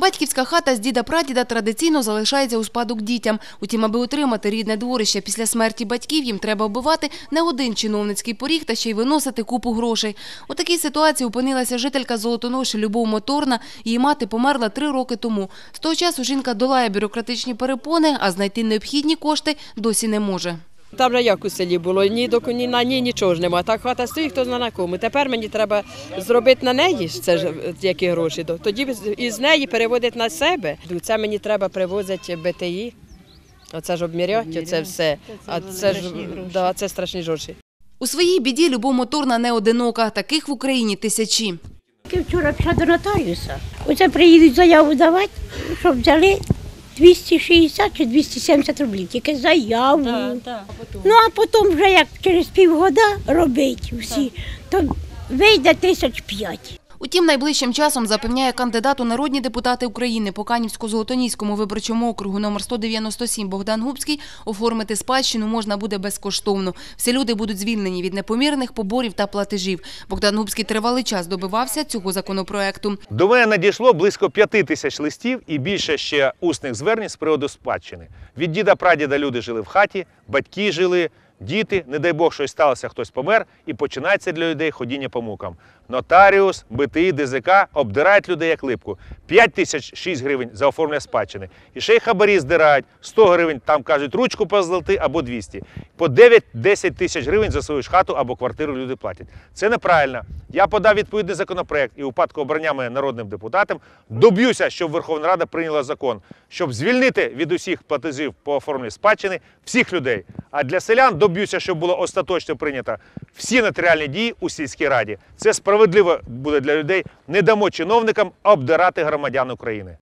Батьківська хата з діда-прадіда традиційно залишається у спадок дітям. Утім, аби отримати рідне дворище після смерті батьків, їм треба оббивати не один чиновницький поріг та ще й виносити купу грошей. У такій ситуації опинилася жителька Золотоноші Любов Моторна. Її мати померла три роки тому. З того часу жінка долає бюрократичні перепони, а знайти необхідні кошти досі не може. Там же як у селі було, ні до ні на ні нічого ж немає. Так хата стоїть, хто зна на кому. Тепер мені треба зробити на неї це ж е, які гроші. Тоді з- із неї переводити на себе. Це мені треба привозити БТІ. Оце ж обміряти, це все. А це ж да, це страшні гроші. У своїй біді Любов Моторна не одинока. Таких в Україні тисячі. Вчора пішла до нотаріуса. Оце приїдуть заяву давати, щоб взяли 260 чи 270 рублів. Тільки заяву. Ну а потім вже як через півгода робить всі, то вийде тисяч п'ять. Утім, найближчим часом запевняє кандидат у народні депутати України по Канівсько-Золотоніському виборчому округу номер 197 Богдан Губський оформити спадщину можна буде безкоштовно. Всі люди будуть звільнені від непомірних поборів та платежів. Богдан Губський тривалий час добивався цього законопроекту. До мене надійшло близько п'яти тисяч листів і більше ще усних звернень з приводу спадщини. Від діда прадіда люди жили в хаті, батьки жили, діти, не дай Бог, щось сталося, хтось помер, і починається для людей ходіння по мукам. Нотаріус, БТІ, ДЗК обдирають людей як липку. 5 тисяч 6 гривень за оформлення спадщини. І ще й хабарі здирають 100 гривень, там кажуть, ручку позолоти або 200. По 9-10 тисяч гривень за свою ж хату або квартиру люди платять. Це неправильно. Я подав відповідний законопроект і у випадку обрання мене народним депутатом доб'юся, щоб Верховна Рада прийняла закон, щоб звільнити від усіх платежів по оформленню спадщини всіх людей. А для селян доб'юся, щоб було остаточно прийнято всі нотаріальні дії у сільській раді. Це справедливо буде для людей. Не дамо чиновникам обдирати громадян України.